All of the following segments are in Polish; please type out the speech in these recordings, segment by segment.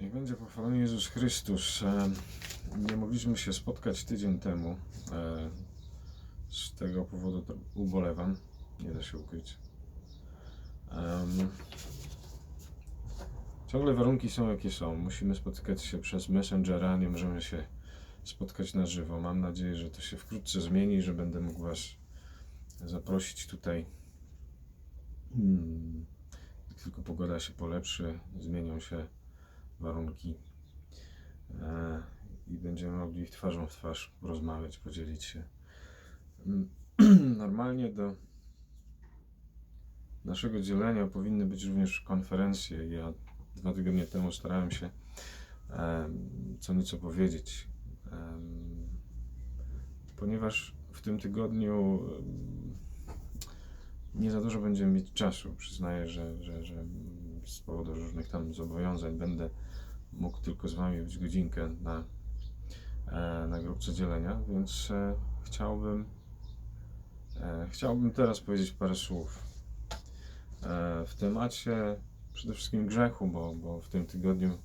Niech będzie pochwalony Jezus Chrystus. E, Nie mogliśmy się spotkać tydzień temu. E, Z tego powodu ubolewam. Nie da się ukryć. Ciągle warunki są jakie są. Musimy spotykać się przez Messengera, nie możemy się spotkać na żywo. Mam nadzieję, że to się wkrótce zmieni, że będę mógł Was zaprosić tutaj. Hmm. Tylko pogoda się polepszy, zmienią się warunki e, i będziemy mogli twarzą w twarz rozmawiać, podzielić się. Normalnie do naszego dzielenia powinny być również konferencje. Ja dwa tygodnie temu starałem się em, co nieco powiedzieć, em, ponieważ w tym tygodniu nie za dużo będziemy mieć czasu. Przyznaję, że, że, że z powodu różnych tam zobowiązań będę mógł tylko z Wami być godzinkę na, e, na grupce dzielenia, więc e, chciałbym e, chciałbym teraz powiedzieć parę słów w temacie przede wszystkim grzechu, bo, bo w tym tygodniu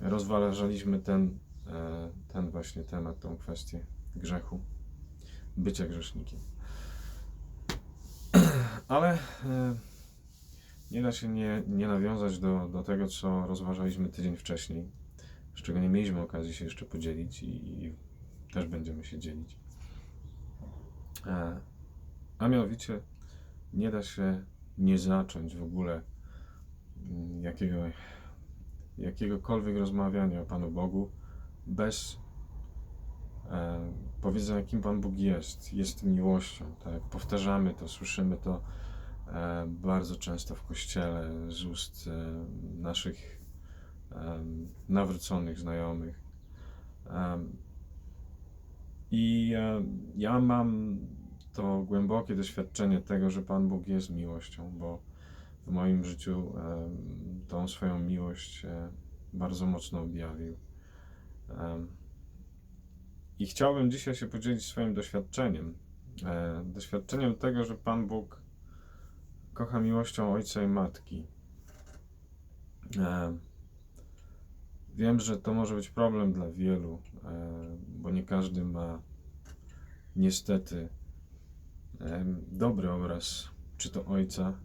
rozważaliśmy ten, ten właśnie temat, tą kwestię grzechu, bycia grzesznikiem. Ale nie da się nie, nie nawiązać do, do tego, co rozważaliśmy tydzień wcześniej, z czego nie mieliśmy okazji się jeszcze podzielić i, i też będziemy się dzielić. E, A mianowicie nie da się nie zacząć w ogóle mm, jakiego, jakiegokolwiek rozmawiania o Panu Bogu bez e, powiedzenia, kim Pan Bóg jest. Jest miłością. Tak? Powtarzamy to, słyszymy to bardzo często w kościele z ust e, naszych e, nawróconych znajomych. E, I e, ja mam to głębokie doświadczenie tego, że Pan Bóg jest miłością, bo w moim życiu e, tą swoją miłość e, bardzo mocno objawił. E, I chciałbym dzisiaj się podzielić swoim doświadczeniem. E, doświadczeniem tego, że Pan Bóg kocha miłością ojca i matki. E, wiem, że to może być problem dla wielu, e, bo nie każdy ma niestety e, dobry obraz, czy to ojca,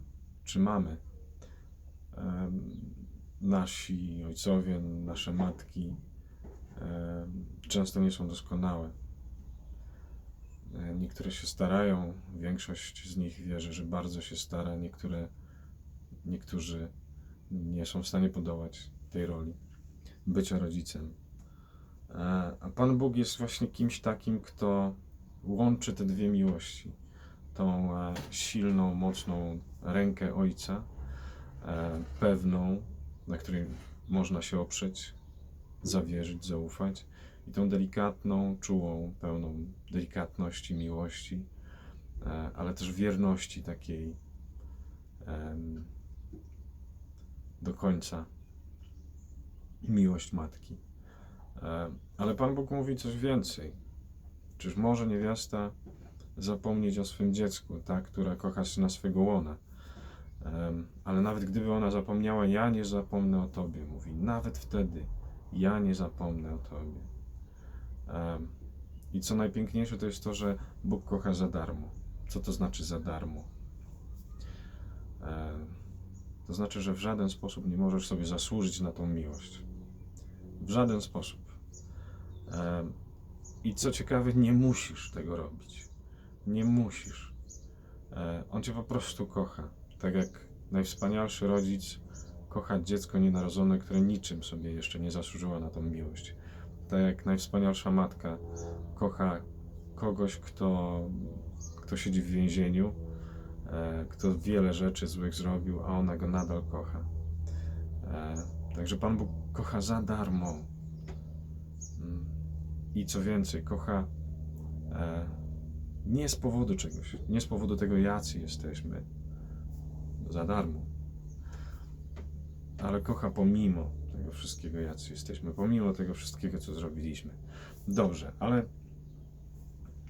czy mamy. E, nasi ojcowie, nasze matki e, często nie są doskonałe. E, Niektóre się starają, większość z nich wierzy, że bardzo się stara, niektóre, niektórzy nie są w stanie podołać tej roli bycia rodzicem. E, A Pan Bóg jest właśnie kimś takim, kto łączy te dwie miłości. Tą e, silną, mocną rękę Ojca, pewną, na której można się oprzeć, zawierzyć, zaufać, i tą delikatną, czułą, pełną delikatności, miłości, e, ale też wierności takiej do końca miłość matki. E, Ale Pan Bóg mówi coś więcej. Czyż może niewiasta zapomnieć o swym dziecku, ta, która kocha syna swego łona? Ale nawet gdyby ona zapomniała, ja nie zapomnę o Tobie, mówi. Nawet wtedy ja nie zapomnę o Tobie. I co najpiękniejsze, to jest to, że Bóg kocha za darmo. Co to znaczy za darmo? To znaczy, że w żaden sposób nie możesz sobie zasłużyć na tą miłość. W żaden sposób. I co ciekawe, nie musisz tego robić. Nie musisz. On cię po prostu kocha. Tak jak najwspanialszy rodzic kocha dziecko nienarodzone, które niczym sobie jeszcze nie zasłużyło na tą miłość. Tak jak najwspanialsza matka kocha kogoś, kto, kto siedzi w więzieniu, e, kto wiele rzeczy złych zrobił, a ona go nadal kocha. E, Także Pan Bóg kocha za darmo. Mm. I co więcej, kocha e, nie z powodu czegoś, nie z powodu tego, jacy jesteśmy, za darmo, ale kocha pomimo tego wszystkiego, jacy jesteśmy, pomimo tego wszystkiego, co zrobiliśmy. Dobrze, ale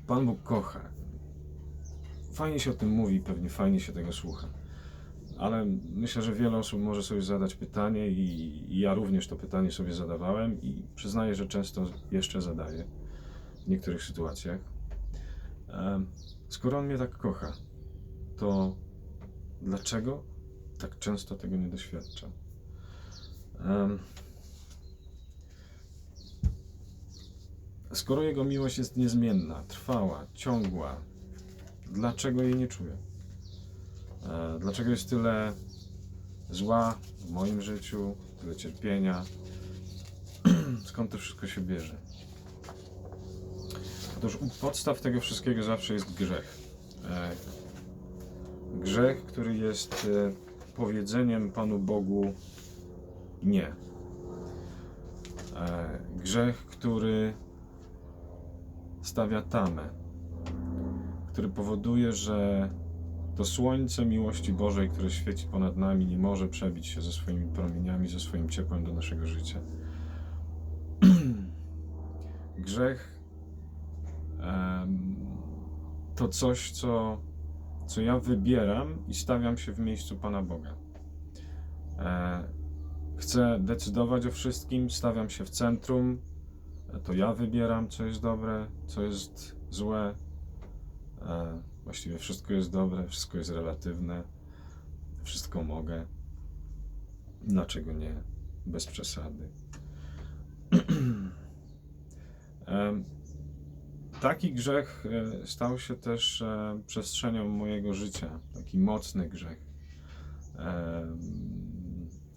Pan Bóg kocha. Fajnie się o tym mówi, pewnie fajnie się tego słucha. ale myślę, że wiele osób może sobie zadać pytanie i, ja również to pytanie sobie zadawałem i przyznaję, że często jeszcze zadaję w niektórych sytuacjach. Skoro on mnie tak kocha, to dlaczego tak często tego nie doświadczam? Skoro jego miłość jest niezmienna, trwała, ciągła, dlaczego jej nie czuję? E, Dlaczego jest tyle zła w moim życiu, tyle cierpienia? Skąd to wszystko się bierze? Otóż u podstaw tego wszystkiego zawsze jest grzech. E, Grzech, który jest e, powiedzeniem Panu Bogu nie. E, Grzech, który stawia tamę, który powoduje, że to słońce miłości Bożej, które świeci ponad nami, nie może przebić się ze swoimi promieniami, ze swoim ciepłem do naszego życia. Grzech to coś, co, co ja wybieram i stawiam się w miejscu Pana Boga. E, chcę decydować o wszystkim, stawiam się w centrum. E, To ja wybieram, co jest dobre, co jest złe. E, Właściwie wszystko jest dobre, wszystko jest relatywne, wszystko mogę. Dlaczego nie? Bez przesady. Em, Taki grzech e, stał się też e, przestrzenią mojego życia, taki mocny grzech.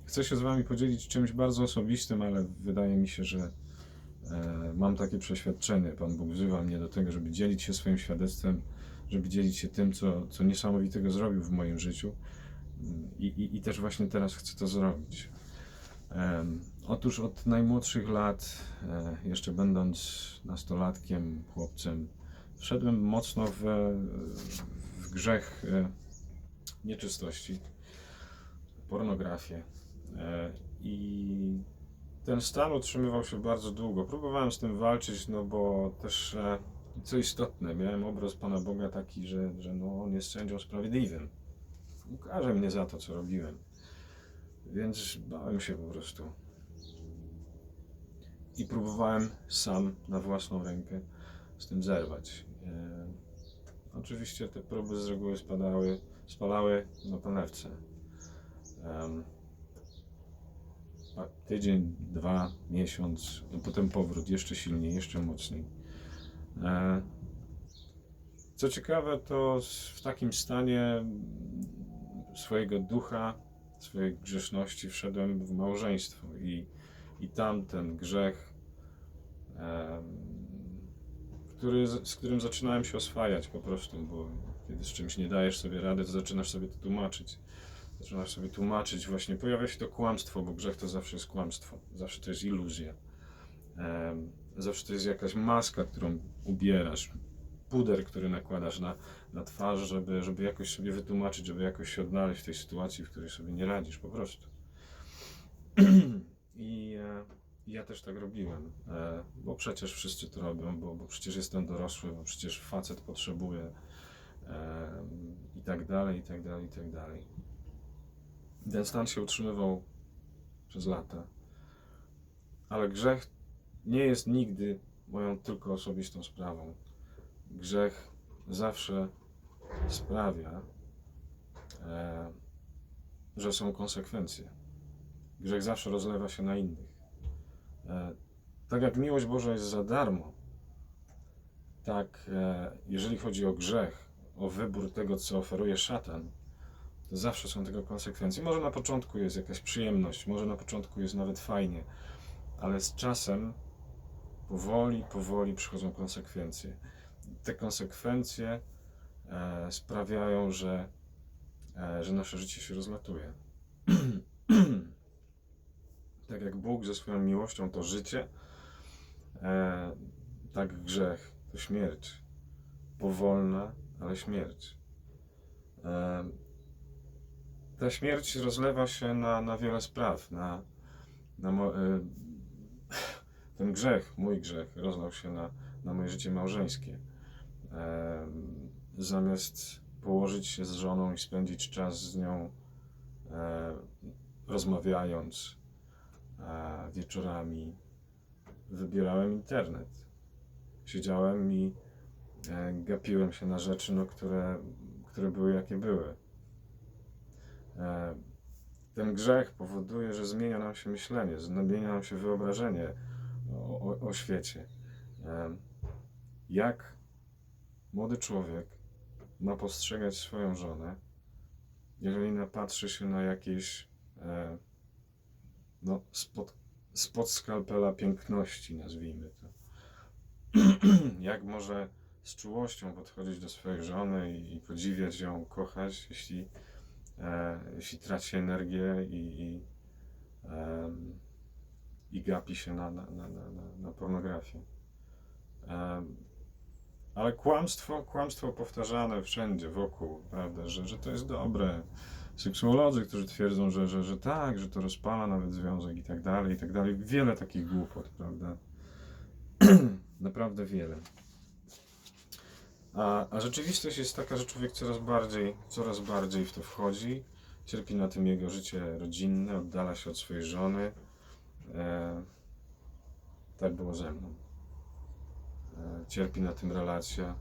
Chcę się z Wami podzielić czymś bardzo osobistym, ale wydaje mi się, że e, mam takie przeświadczenie. Pan Bóg wzywa mnie do tego, żeby dzielić się swoim świadectwem, żeby dzielić się tym, co, co niesamowitego zrobił w moim życiu. I, i, I też właśnie teraz chcę to zrobić. Otóż od najmłodszych lat, e, jeszcze będąc nastolatkiem, chłopcem, wszedłem mocno w, w grzech e, nieczystości, pornografię. E, I ten stan utrzymywał się bardzo długo. Próbowałem z tym walczyć, no bo też, e, co istotne, miałem obraz Pana Boga taki, że, że no, On jest sędzią sprawiedliwym. Ukaże mnie za to, co robiłem. Więc bałem się po prostu. I próbowałem sam na własną rękę z tym zerwać. E, oczywiście te próby z reguły spadały, spalały na panewce. A tydzień, dwa, miesiąc, no potem powrót jeszcze silniej, jeszcze mocniej. E, co ciekawe, to w takim stanie swojego ducha, swojej grzeszności wszedłem w małżeństwo i, i tam ten grzech, który, z którym zaczynałem się oswajać po prostu, bo kiedy z czymś nie dajesz sobie rady, to zaczynasz sobie to tłumaczyć. Zaczynasz sobie tłumaczyć, właśnie pojawia się to kłamstwo, bo grzech to zawsze jest kłamstwo, zawsze to jest iluzja. Zawsze to jest jakaś maska, którą ubierasz, puder, który nakładasz na, na twarz, żeby, żeby jakoś sobie wytłumaczyć, żeby jakoś się odnaleźć w tej sytuacji, w której sobie nie radzisz, po prostu. I e, ja też tak robiłem, e, bo przecież wszyscy to robią, bo, bo przecież jestem dorosły, bo przecież facet potrzebuje e, i tak dalej, i tak dalej, i tak dalej. Ten stan się utrzymywał przez lata. Ale grzech nie jest nigdy moją tylko osobistą sprawą. Grzech zawsze sprawia, e, że są konsekwencje. Grzech zawsze rozlewa się na innych. E, tak jak miłość Boża jest za darmo, tak e, jeżeli chodzi o grzech, o wybór tego, co oferuje szatan, zawsze są tego konsekwencje. Może na początku jest jakaś przyjemność, może na początku jest nawet fajnie, ale z czasem powoli, powoli przychodzą konsekwencje. Te konsekwencje e, sprawiają, że, e, że nasze życie się rozlatuje. tak jak Bóg ze swoją miłością to życie, e, tak grzech to śmierć. Powolna, ale śmierć. E, ta śmierć rozlewa się na, na wiele spraw. Na, na mo, e, ten grzech, mój grzech, rozlał się na, na moje życie małżeńskie. E, zamiast położyć się z żoną i spędzić czas z nią e, rozmawiając e, wieczorami, wybierałem internet. Siedziałem i e, gapiłem się na rzeczy, no, które, które były jakie były. E, ten grzech powoduje, że zmienia nam się myślenie, zmienia nam się wyobrażenie o, o, o świecie. E, jak młody człowiek ma postrzegać swoją żonę, jeżeli napatrzy się na jakieś e, no, spod, spod skalpela piękności, nazwijmy to. Jak może z czułością podchodzić do swojej żony i, i podziwiać ją, kochać, jeśli, e, jeśli traci energię i, i, em, i gapi się na, na, na, na, na- pornografię. Em, ale kłamstwo, kłamstwo powtarzane wszędzie wokół, prawda, że, że to jest dobre. Seksuolodzy, którzy twierdzą, że, że, że tak, że to rozpala nawet związek i tak dalej, i tak dalej. Wiele takich głupot, prawda? Naprawdę wiele. A, a rzeczywistość jest taka, że człowiek coraz bardziej, coraz bardziej w to wchodzi. Cierpi na tym jego życie rodzinne, oddala się od swojej żony. E, tak było ze mną. E, cierpi na tym relacja.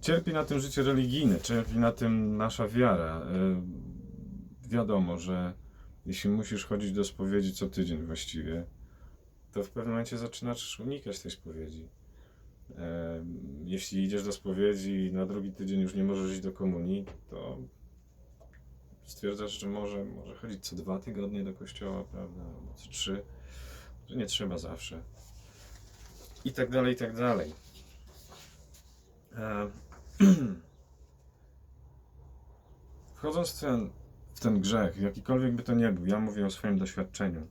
Cierpi na tym życie religijne, cierpi na tym nasza wiara. E, wiadomo, że jeśli musisz chodzić do spowiedzi co tydzień właściwie, to w pewnym momencie zaczynasz unikać tej spowiedzi. Jeśli idziesz do spowiedzi i na drugi tydzień już nie możesz iść do komunii, to stwierdzasz, że może, może chodzić co dwa tygodnie do kościoła, prawda, albo co trzy, że nie trzeba zawsze. I tak dalej, i tak dalej. Wchodząc w ten, w ten grzech, jakikolwiek by to nie był, ja mówię o swoim doświadczeniu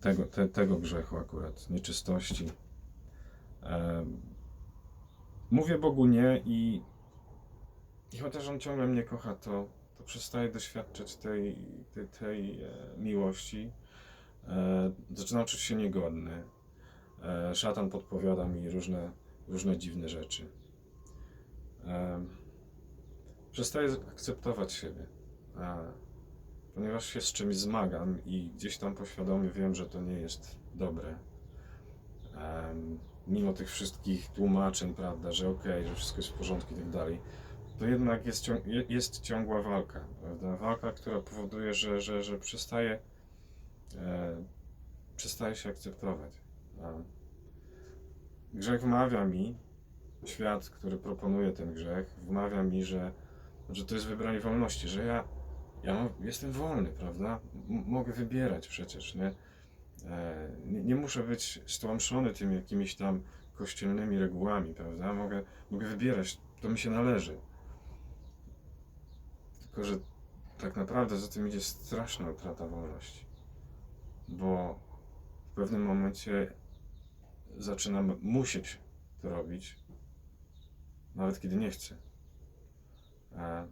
tego, te, tego grzechu akurat, nieczystości. E, mówię Bogu nie i, i chociaż On ciągle mnie kocha, to, to przestaję doświadczać tej, tej, tej e, miłości. E, zaczynam czuć się niegodny. E, szatan podpowiada mi różne, różne dziwne rzeczy. E, przestaję akceptować siebie, e, ponieważ się z czymś zmagam i gdzieś tam poświadomie wiem, że to nie jest dobre. Em, mimo tych wszystkich tłumaczeń, prawda, że okej, że wszystko jest w porządku i tak dalej, to jednak jest, ciąg, je- jest ciągła walka, prawda? Walka, która powoduje, że, że, że przestaje, e, przestaje się akceptować. Grzech wmawia mi, świat, który proponuje ten grzech, wmawia mi, że, że to jest wybranie wolności, że ja, ja jestem wolny, prawda? M- mogę wybierać przecież, nie? E, nie? Nie muszę być stłamszony tymi jakimiś tam kościelnymi regułami, prawda? Mogę, mogę wybierać, to mi się należy. Tylko, że tak naprawdę za tym idzie straszna utrata wolności. Bo w pewnym momencie zaczynam musieć to robić, nawet kiedy nie chcę. E,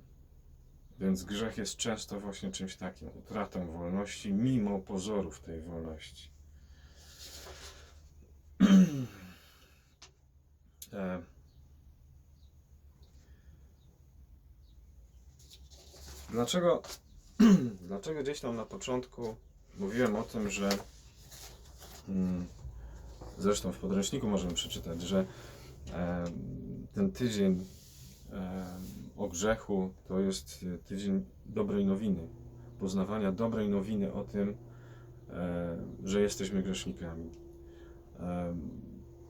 więc grzech jest często właśnie czymś takim, utratą wolności, mimo pozorów tej wolności. e, dlaczego, dlaczego gdzieś tam na początku mówiłem o tym, że mm, zresztą w podręczniku możemy przeczytać, że e, ten tydzień e, o grzechu to jest e, tydzień dobrej nowiny, poznawania dobrej nowiny o tym, e, że jesteśmy grzesznikami. E,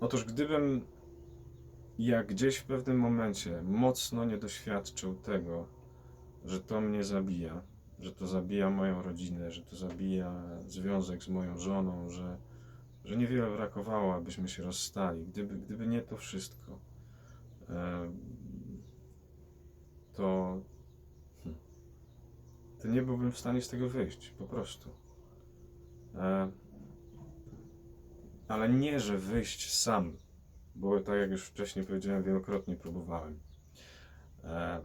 Otóż gdybym ja gdzieś w pewnym momencie mocno nie doświadczył tego, że to mnie zabija, że to zabija moją rodzinę, że to zabija związek z moją żoną, że, że niewiele brakowało, abyśmy się rozstali. Gdyby, gdyby nie to wszystko, to, to nie byłbym w stanie z tego wyjść, po prostu. E, ale nie, że wyjść sam, bo tak jak już wcześniej powiedziałem, wielokrotnie próbowałem. E,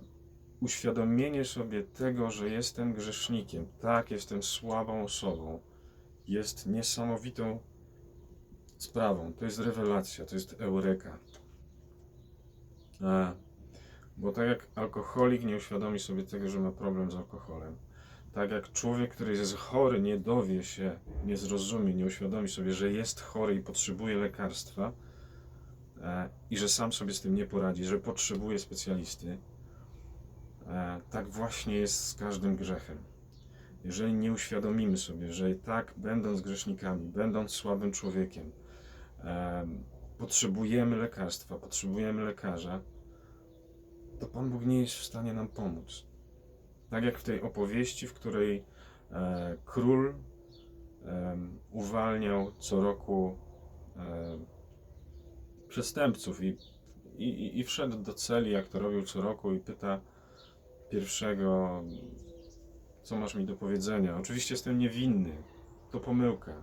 uświadomienie sobie tego, że jestem grzesznikiem, tak, jestem słabą osobą, jest niesamowitą sprawą. To jest rewelacja, to jest eureka. Bo tak jak alkoholik nie uświadomi sobie tego, że ma problem z alkoholem, tak jak człowiek, który jest chory, nie dowie się, nie zrozumie, nie uświadomi sobie, że jest chory i potrzebuje lekarstwa e, i że sam sobie z tym nie poradzi, że potrzebuje specjalisty, e, tak właśnie jest z każdym grzechem. Jeżeli nie uświadomimy sobie, że i tak, będąc grzesznikami, będąc słabym człowiekiem, e, potrzebujemy lekarstwa, potrzebujemy lekarza, to Pan Bóg nie jest w stanie nam pomóc. Tak jak w tej opowieści, w której e, król e, uwalniał co roku e, przestępców i, i, i wszedł do celi, jak to robił co roku, i pyta pierwszego, co masz mi do powiedzenia. Oczywiście jestem niewinny, to pomyłka.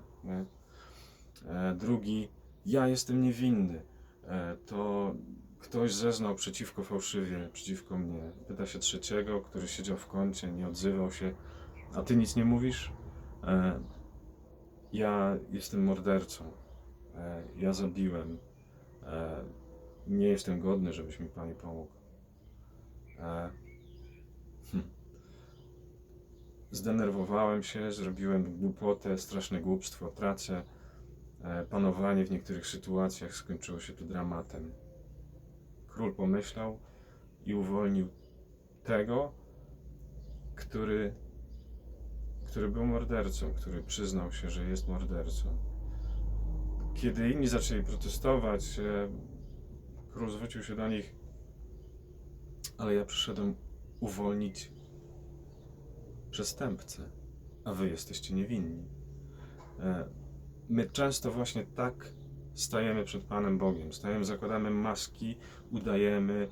E, drugi, ja jestem niewinny. E, to ktoś zeznał przeciwko fałszywie, przeciwko mnie. Pyta się trzeciego, który siedział w kącie, nie odzywał się. A ty nic nie mówisz? E, ja jestem mordercą. E, ja zabiłem. E, nie jestem godny, żebyś mi pani pomógł. E, hm. Zdenerwowałem się, zrobiłem głupotę, straszne głupstwo, tracę. E, panowanie w niektórych sytuacjach skończyło się tu dramatem. Król pomyślał i uwolnił tego, który, który był mordercą, który przyznał się, że jest mordercą. Kiedy inni zaczęli protestować, e, król zwrócił się do nich, ale ja przyszedłem uwolnić przestępcę, a wy jesteście niewinni. E, My często właśnie tak stajemy przed Panem Bogiem. Stajemy, zakładamy maski, udajemy,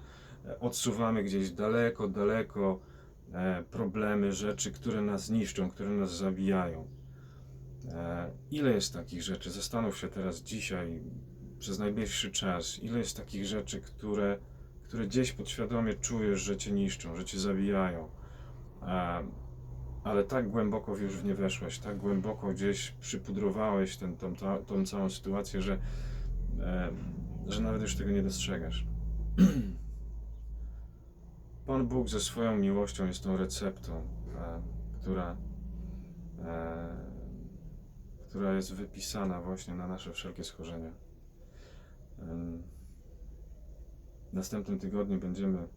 e, odsuwamy gdzieś daleko, daleko e, problemy, rzeczy, które nas niszczą, które nas zabijają. E, ile jest takich rzeczy? Zastanów się teraz, dzisiaj, przez najbliższy czas, ile jest takich rzeczy, które, które gdzieś podświadomie czujesz, że cię niszczą, że cię zabijają. E, ale tak głęboko już w nie weszłeś, tak głęboko gdzieś przypudrowałeś ten, tą, ta, tą całą sytuację, że, e, że nawet już tego nie dostrzegasz. Pan Bóg ze swoją miłością jest tą receptą, e, która, e, która jest wypisana właśnie na nasze wszelkie schorzenia. Em, W następnym tygodniu będziemy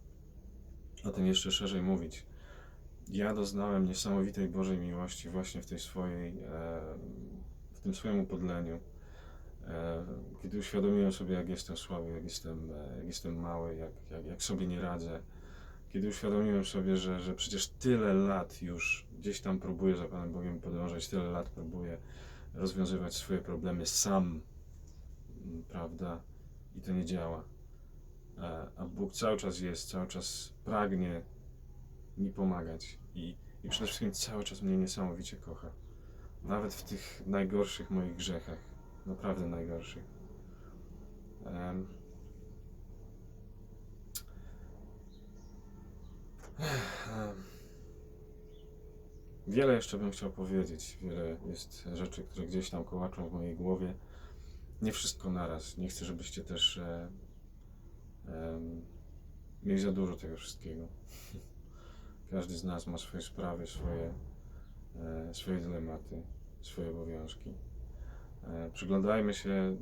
o tym jeszcze szerzej mówić. Ja doznałem niesamowitej Bożej miłości właśnie w tej swojej, e, w tym swoim upodleniu. E, Kiedy uświadomiłem sobie, jak jestem słaby, jak jestem, e, jak jestem mały, jak, jak, jak sobie nie radzę. Kiedy uświadomiłem sobie, że, że przecież tyle lat już gdzieś tam próbuję za Panem Bogiem podążać, tyle lat próbuję rozwiązywać swoje problemy sam, prawda? I to nie działa. A Bóg cały czas jest, cały czas pragnie mi pomagać i, i przede wszystkim cały czas mnie niesamowicie kocha. Nawet w tych najgorszych moich grzechach. Naprawdę najgorszych. Em. Wiele jeszcze bym chciał powiedzieć. Wiele jest rzeczy, które gdzieś tam kołaczą w mojej głowie. Nie wszystko naraz. Nie chcę, żebyście też e, em, mieli za dużo tego wszystkiego. Każdy z nas ma swoje sprawy, swoje, e, swoje dylematy, swoje obowiązki. E, przyglądajmy się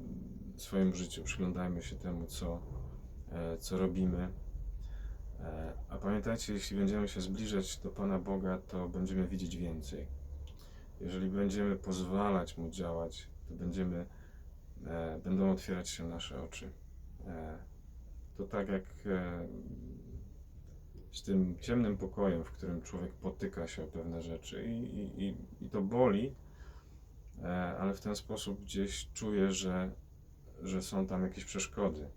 swojemu życiu, przyglądajmy się temu, co, e, co robimy. A pamiętajcie, jeśli będziemy się zbliżać do Pana Boga, to będziemy widzieć więcej. Jeżeli będziemy pozwalać Mu działać, to będziemy, będą otwierać się nasze oczy. To tak jak z tym ciemnym pokojem, w którym człowiek potyka się o pewne rzeczy i, i, i, to boli, e, ale w ten sposób gdzieś czuje, że, że są tam jakieś przeszkody.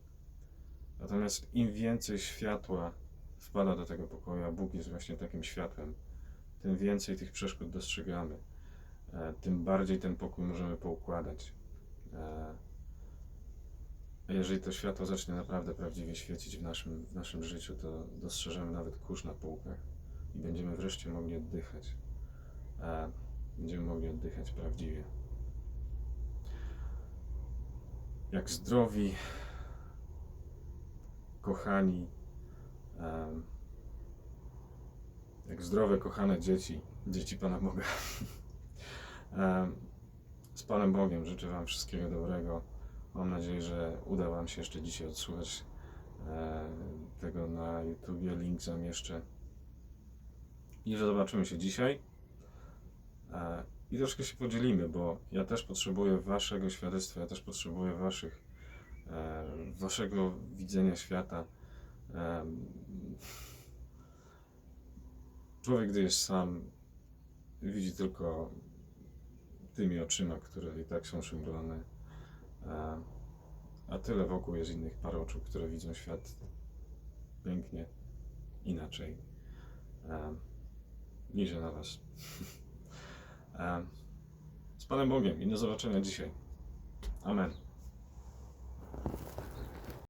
Natomiast im więcej światła wpada do tego pokoju, a Bóg jest właśnie takim światłem, tym więcej tych przeszkód dostrzegamy, e, tym bardziej ten pokój możemy poukładać. Jeżeli to światło zacznie naprawdę prawdziwie świecić w naszym, w naszym życiu, to dostrzeżemy nawet kurz na półkach i będziemy wreszcie mogli oddychać. Będziemy mogli oddychać prawdziwie. Jak zdrowi, kochani, jak zdrowe, kochane dzieci, dzieci Pana Boga. Z Panem Bogiem życzę Wam wszystkiego dobrego. Mam nadzieję, że uda Wam się jeszcze dzisiaj odsłuchać e, tego na YouTubie. Link zamieszczę. I że zobaczymy się dzisiaj. E, I troszkę się podzielimy, bo ja też potrzebuję Waszego świadectwa, ja też potrzebuję Waszych, e, Waszego widzenia świata. Człowiek, gdy jest sam, widzi tylko tymi oczyma, które i tak są szymrone. A, tyle wokół jest innych parę oczu, które widzą świat pięknie, inaczej. Liczę na Was. Z Panem Bogiem i do zobaczenia dzisiaj. Amen.